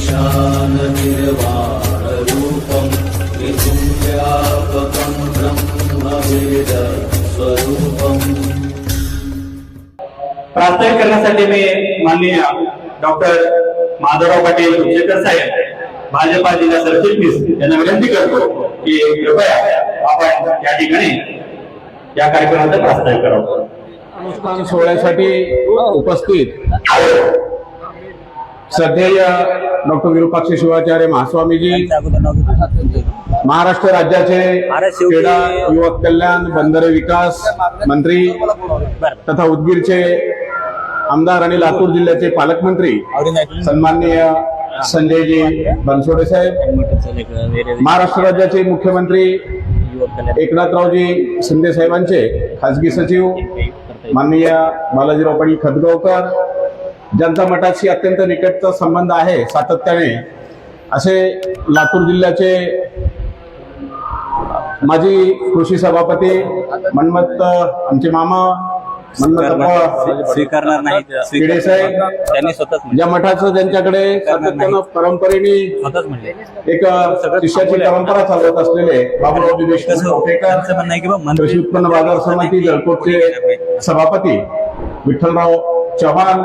ईशाननिर्वाणरूपं त्रिपुण्यव्यापकं ब्रह्मवेदस्वरूपम् प्रास्ताविक करण्यासाठी मी माननीय डॉक्टर माधवराव पाटील उपजेकर साहेब भाजपा जिल्हा सरचिटणीस यांना विनंती करतो की कृपया आपण या ठिकाणी या कार्यक्रमाचं प्रास्ताविक करावं. अनुष्ठान सोहळ्यासाठी उपस्थित श्रद्धेय डॉक्टर विरुपाक्षी शिवाचार्य महास्वामीजी महाराष्ट्र राज्याचे क्रीडा युवक कल्याण बंदरे विकास मंत्री तथा उदगीरचे आमदार आणि लातूर जिल्ह्याचे पालकमंत्री सन्माननीय संजयजी बनसोडे साहेब महाराष्ट्र राज्याचे मुख्यमंत्री एकनाथरावजी शिंदे साहेबांचे खासगी सचिव माननीय बालाजीराव पाटील खतगावकर ज्यांचा मठाशी अत्यंत निकटचा संबंध आहे सातत्याने. असे लातूर जिल्ह्याचे माजी कृषी सभापती मन्मत आमचे मामा मन्मत स्वीकारणार नाही त्यांनी स्वतःच ज्या मठाचं त्यांच्याकडे सातत्यानं परंपरेने स्वतःच म्हणले. एक शिष्याची परंपरा चालवत असलेले बाबूरावजी देशमुख म्हणणं की कृषी उत्पन्न बाजार समिती जळकोटचे सभापती विठ्ठलराव चव्हाण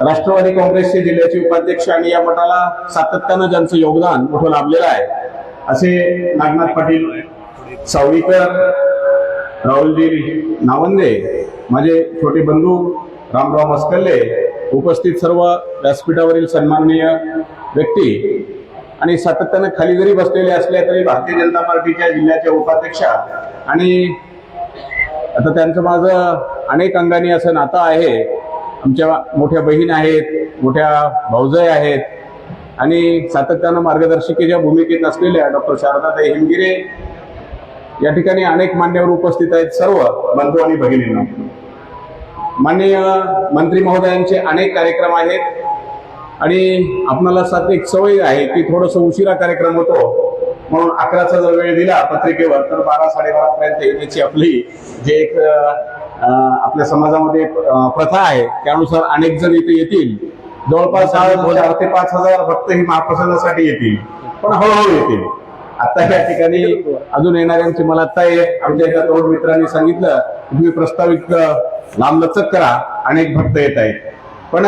राष्ट्रवादी काँग्रेसचे जिल्ह्याचे उपाध्यक्ष आणि या मठाला सातत्यानं ज्यांचं योगदान मोठं लाभलेलं आहे असे नागनाथ पाटील सावळीकर राहुलजी नावंदे माझे छोटे बंधू रामराव मस्कल्ले उपस्थित सर्व व्यासपीठावरील सन्माननीय व्यक्ती आणि सातत्यानं खाली जरी बसलेले असले तरी भारतीय जनता पार्टीच्या जिल्ह्याच्या उपाध्यक्षा आणि आता त्यांचं माझं अनेक अंगाने असं नातं आहे आमच्या मोठ्या बहीण आहेत मोठ्या भाऊजय आहेत आणि सातत्यानं मार्गदर्शिकेच्या भूमिकेत असलेल्या डॉक्टर शारदाताई हिमगिरे या ठिकाणी अनेक मान्यवर उपस्थित आहेत सर्व बंधू आणि भगिनींना. माननीय मंत्री महोदयांचे अनेक कार्यक्रम आहेत आणि आपणाला सात एक सवय आहे की थोडस उशिरा कार्यक्रम होतो. म्हणून अकराचा जर वेळ दिला पत्रिकेवर तर बारा साडेबारा पर्यंत येण्याची आपली जे एक आपल्या समाजामध्ये प्रथा आहे. त्यानुसार अनेक जण इथे येतील. जवळपास चार ते पाच हजार भक्त ही महाप्रसादासाठी येतील. पण हळूहळू येतील. आता या ठिकाणी अजून येणाऱ्यांची मला आता आमच्या एका तरुण मित्रांनी सांगितलं तुम्ही प्रस्तावित लांबलचक करा. अनेक भक्त येत आहेत. पण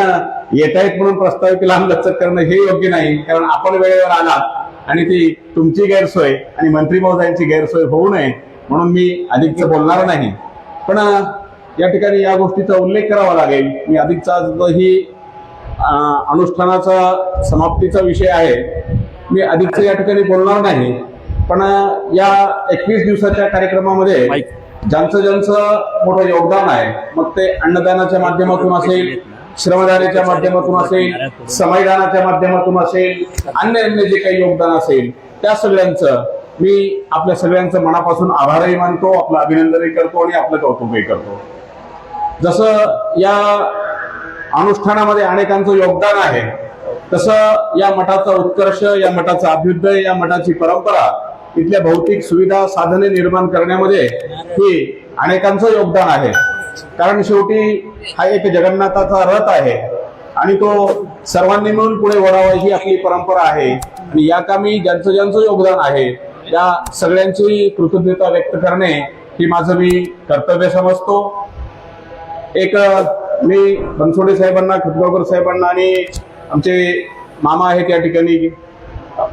येत आहेत म्हणून प्रस्तावित लांबलचक करणं हे योग्य नाही. कारण आपण वेळेवर आलात आणि ती तुमची गैरसोय आणि मंत्री महोदयांची गैरसोय होऊ नये म्हणून मी अधिकच बोलणार नाही. पण या ठिकाणी या गोष्टीचा उल्लेख करावा लागेल. मी अधिकचा ही अनुष्ठानाचा समाप्तीचा विषय आहे मी अधिकच या ठिकाणी बोलणार नाही. पण या एकवीस दिवसाच्या कार्यक्रमामध्ये ज्यांचं ज्यांचं मोठं योगदान आहे मग ते अन्नदानाच्या माध्यमातून असेल श्रमदानाच्या माध्यमातून असेल समयदानाच्या माध्यमातून असेल अन्य अन्य जे काही योगदान असेल त्या सगळ्यांचं मी आपल्या सगळ्यांचं मनापासून आभारही मानतो आपलं अभिनंदनही करतो आणि आपलं कौतुकही करतो. जसं या अनुष्ठानामध्ये अनेकांचं योगदान आहे तसं या मठाचा उत्कर्ष या मठाचा अभ्युदय या मठाची परंपरा इथल्या भौतिक सुविधा साधने निर्माण करण्यामध्ये ही अनेकांचं योगदान आहे. कारण शेवटी हा एक जगन्नाथाचा रथ आहे आणि तो सर्वांनी मिळून पुढे वळावा ही आपली परंपरा आहे. आणि या कामी ज्यांचं ज्यांचं योगदान आहे त्या सगळ्यांची कृतज्ञता व्यक्त करणे ही माझं मी कर्तव्य समजतो. एक मी बनसोडे साहेबांना खतगावकर साहेबांना आणि आमचे मामा आहेत या ठिकाणी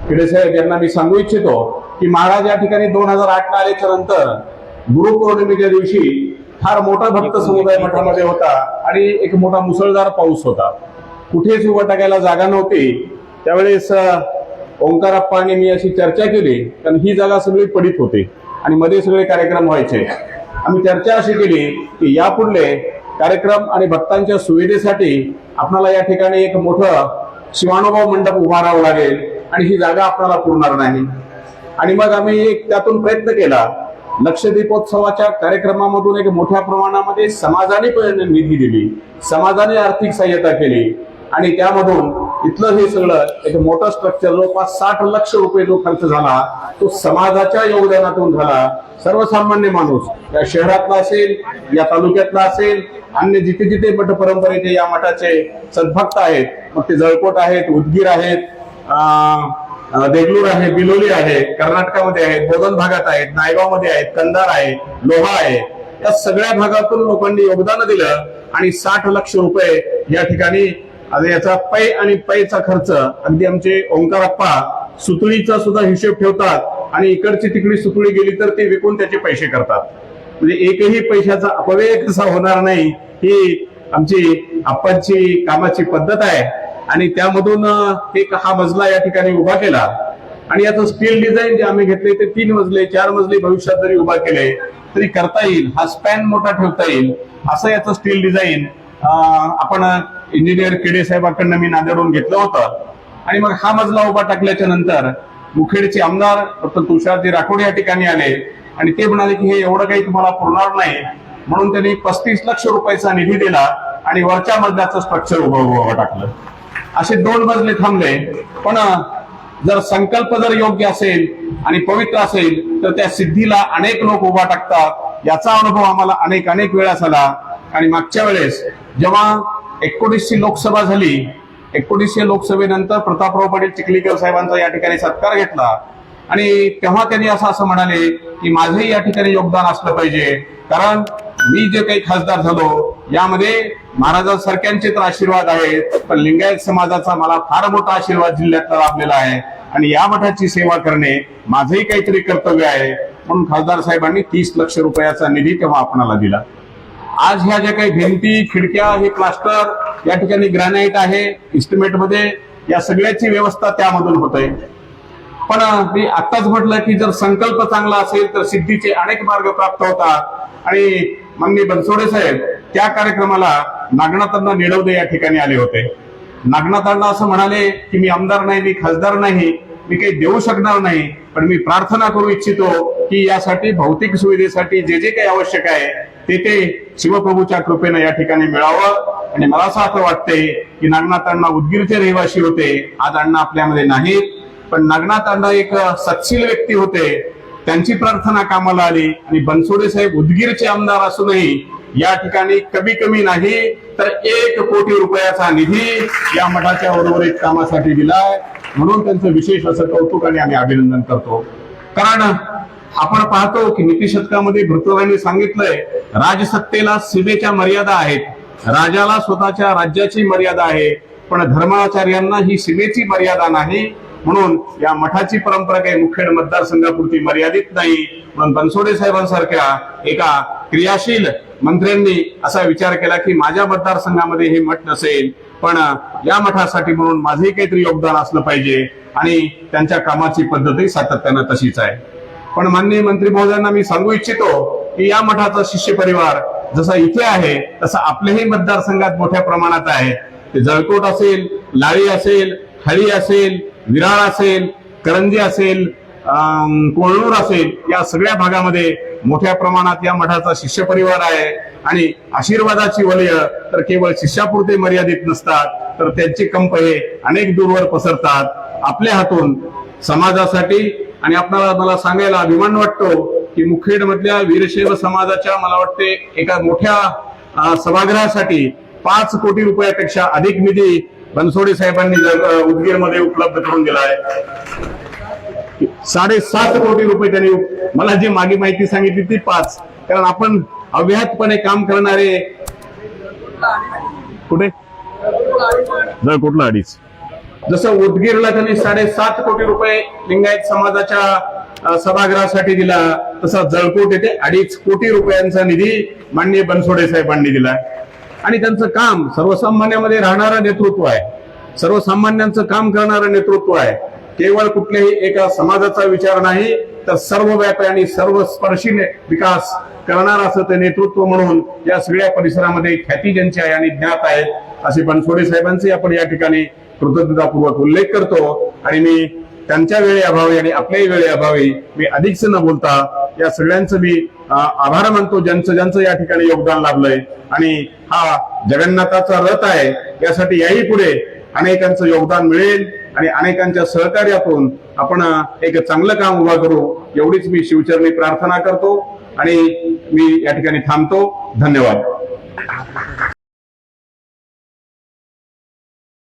खेडे साहेब यांना मी सांगू इच्छितो की महाराज या ठिकाणी दोन हजार आठला आल्याच्यानंतर गुरुपौर्णिमेच्या दिवशी फार मोठा भक्त समुदाय मठामध्ये होता आणि एक मोठा मुसळधार पाऊस होता. कुठेच उभं टाकायला जागा नव्हती. त्यावेळेस अ, आणि मी अशी चर्चा केली कारण ही जागा सगळी पडित होती आणि मध्ये सगळे कार्यक्रम व्हायचे. आम्ही चर्चा अशी केली की यापुढले कार्यक्रम आणि भक्तांच्या सुविधेसाठी आपणाला या ठिकाणी एक मोठं शिवानुभव मंडप उभारावं लागेल आणि ही जागा आपल्याला पुरणार नाही. आणि मग आम्ही एक त्यातून प्रयत्न केला. लक्षदीपोत्सवाच्या कार्यक्रमामधून एक मोठ्या प्रमाणामध्ये समाजाने निधी दिली. समाजाने आर्थिक सहाय्यता केली. आणि त्यामधून इथलं हे सगळं एक मोठं स्ट्रक्चर जवळपास साठ लक्ष रुपये जो खर्च झाला तो समाजाच्या योगदानातून झाला. सर्वसामान्य माणूस या शहरातला असेल या तालुक्यातला असेल अन्य जिथे जिथे मठ परंपरेचे या मठाचे सद्भक्त आहेत. मग ते जळकोट आहेत उदगीर आहेत देगलूर आहे बिलोली आहे कर्नाटकामध्ये आहेत बोधन भागात आहेत नायगावमध्ये आहेत कंधार आहे लोहा आहे. या सगळ्या भागातून लोकांनी योगदान दिलं आणि साठ लक्ष रुपये या ठिकाणी आता याचा पै आणि पैचा खर्च अगदी आमचे ओंकारप्पा सुतळीचा सुद्धा हिशेब ठेवतात आणि इकडची तिकडी सुतळी गेली तर ते विकून त्याचे पैसे करतात. म्हणजे एकही पैशाचा अपव्यय कसा होणार नाही ही आमची आप्पांची कामाची पद्धत आहे. आणि त्यामधून एक हा मजला या ठिकाणी उभा केला. आणि याचं स्टील डिझाईन जे आम्ही घेतले ते तीन मजले चार मजले भविष्यात जरी उभा केले तरी करता येईल. हा स्पॅन मोठा ठेवता येईल. असं याचं स्टील डिझाईन आपण इंजिनियर केडे साहेबांकडनं मी नांदेडून घेतलं होतं. आणि मग हा मजला उभा टाकल्याच्या नंतर मुखेडचे आमदार डॉक्टर तुषारजी राठोड या ठिकाणी आले. आणि ते म्हणाले की हे एवढं काही तुम्हाला पुरणार नाही. म्हणून त्यांनी पस्तीस लक्ष रुपयाचा निधी दिला आणि वरच्या मजल्याचं स्ट्रक्चर उभं उभं टाकलं. असे दोन मजले थांबले. पण जर संकल्प जर योग्य असेल आणि पवित्र असेल तर त्या सिद्धीला अनेक लोक उभा टाकतात. याचा अनुभव आम्हाला अनेक अनेक वेळा झाला. आणि मागच्या वेळेस जेव्हा एकोणीसशे लोकसभा झाली. एकोणीसशे लोकसभेनंतर प्रतापराव पाटील चिखलीकर साहेबांचा या ठिकाणी सत्कार घेतला. आणि तेव्हा त्यांनी असं असं म्हणाले की माझंही या ठिकाणी योगदान असलं पाहिजे. कारण मी जे काही खासदार झालो यामध्ये महाराजांसारख्यांचे तर आशीर्वाद आहेत पण लिंगायत समाजाचा मला फार मोठा आशीर्वाद जिल्ह्यातला लाभलेला आहे. आणि या मठाची सेवा करणे माझंही काहीतरी कर्तव्य आहे. म्हणून खासदार साहेबांनी तीस लक्ष रुपयाचा निधी तेव्हा आपणाला दिला. आज ह्या ज्या काही भिंती खिडक्या हे प्लास्टर या ठिकाणी ग्रॅनाईट आहे इस्टिमेटमध्ये या सगळ्याची व्यवस्था त्यामधून होत आहे पण मी आत्ताच म्हटलं की जर संकल्प चांगला असेल तर सिद्धीचे अनेक मार्ग प्राप्त होतात. आणि माननीय बनसोडे साहेब त्या कार्यक्रमाला नागनाथांना निडवदे या ठिकाणी आले होते. नागनाथांना असं म्हणाले की मी आमदार नाही मी खासदार नाही मी काही देऊ शकणार नाही पण मी प्रार्थना करू इच्छितो की यासाठी भौतिक सुविधेसाठी जे जे काही आवश्यक आहे ते ते शिवप्रभूच्या कृपेनं या ठिकाणी मिळावं. आणि मला असं असं वाटतंय की नागनाथ अण्णा उदगीरचे रहिवासी होते. आज अण्णा आपल्यामध्ये नाहीत. पण नागनाथ अण्णा एक सत्शील व्यक्ती होते. त्यांची प्रार्थना कामाला आली. आणि बनसोडे साहेब उदगीरचे आमदार असूनही या ठिकाणी कमी कमी नाही तर एक कोटी रुपयाचा निधी या मठाच्या उर्वरित कामासाठी दिलाय. म्हणून त्यांचं विशेष असं कौतुक आणि आम्ही अभिनंदन करतो. कारण आपण पाहतो की नीती शतकामध्ये सांगितलंय राजसत्तेला सीमेच्या मर्यादा आहेत. राजाला स्वतःच्या राज्याची मर्यादा आहे पण धर्माचार्यांना ही सीमेची मर्यादा नाही. म्हणून या मठाची परंपरा काही मुखेड मतदारसंघापुरती मर्यादित नाही. म्हणून बनसोडे साहेबांसारख्या एका क्रियाशील मंत्र्यांनी असा विचार केला की माझ्या मतदारसंघामध्ये हे मठ नसेल पण या मठासाठी म्हणून माझंही काहीतरी योगदान असलं पाहिजे आणि त्यांच्या कामाची पद्धतही सातत्यानं तशीच आहे. पण माननीय मंत्री महोदयांना मी सांगू इच्छितो की या मठाचा शिष्य परिवार जसा इथे आहे तसा आपल्याही मतदारसंघात मोठ्या प्रमाणात आहे. ते जळकोट असेल लाळी असेल हळी असेल विराळ असेल करंजी असेल अं, कोळणूर असेल या सगळ्या भागामध्ये मोठ्या प्रमाणात या मठाचा शिष्य परिवार आहे. आणि आशीर्वादाची वलय तर केवळ शिष्यापुरते मर्यादित नसतात तर त्यांचे कंप हे अनेक दूरवर पसरतात. आपल्या हातून समाजासाठी आणि आपल्याला मला सांगायला अभिमान वाटतो की मुखेड मधल्या वीरशैव समाजाच्या मला वाटते एका मोठ्या सभागृहासाठी पाच कोटी रुपयापेक्षा अधिक निधी बनसोडे साहेबांनी उदगीरमध्ये उपलब्ध करून दिला आहे. साडेसात कोटी रुपये त्यांनी मला जी मागे माहिती सांगितली ती पाच. कारण आपण अव्याहतपणे काम करणारे कुठे? जर कुठला अडीच. जसं उदगीरला त्यांनी साडेसात कोटी रुपये लिंगायत समाजाच्या सभागृहासाठी दिला तसा जळकोट येथे अडीच कोटी रुपयांचा निधी माननीय बनसोडे साहेबांनी दिला. आणि त्यांचं काम सर्वसामान्यामध्ये राहणारं नेतृत्व आहे. सर्वसामान्यांचं काम करणारं नेतृत्व आहे. केवळ कुठल्याही एका समाजाचा विचार नाही तर सर्वव्यापी आणि सर्वस्पर्शी विकास करणार असं ते नेतृत्व म्हणून या सगळ्या परिसरामध्ये ख्याती ज्यांची आहे आणि ज्ञात आहेत असे बनसोडे साहेबांचे आपण या ठिकाणी कृतज्ञतापूर्वक उल्लेख करतो आणि मी त्यांच्या वेळे अभावी आणि आपल्याही वेळे अभावी मी अधिकच न बोलता या सगळ्यांचं मी आभार मानतो ज्यांचं ज्यांचं या ठिकाणी योगदान लाभलंय. आणि हा जगन्नाथाचा रथ आहे यासाठी याही पुढे अनेकांचं योगदान मिळेल आणि अनेकांच्या सहकार्यातून आपण एक चांगलं काम उभा करू एवढीच मी शिवचरणी प्रार्थना करतो आणि मी या ठिकाणी थांबतो. धन्यवाद.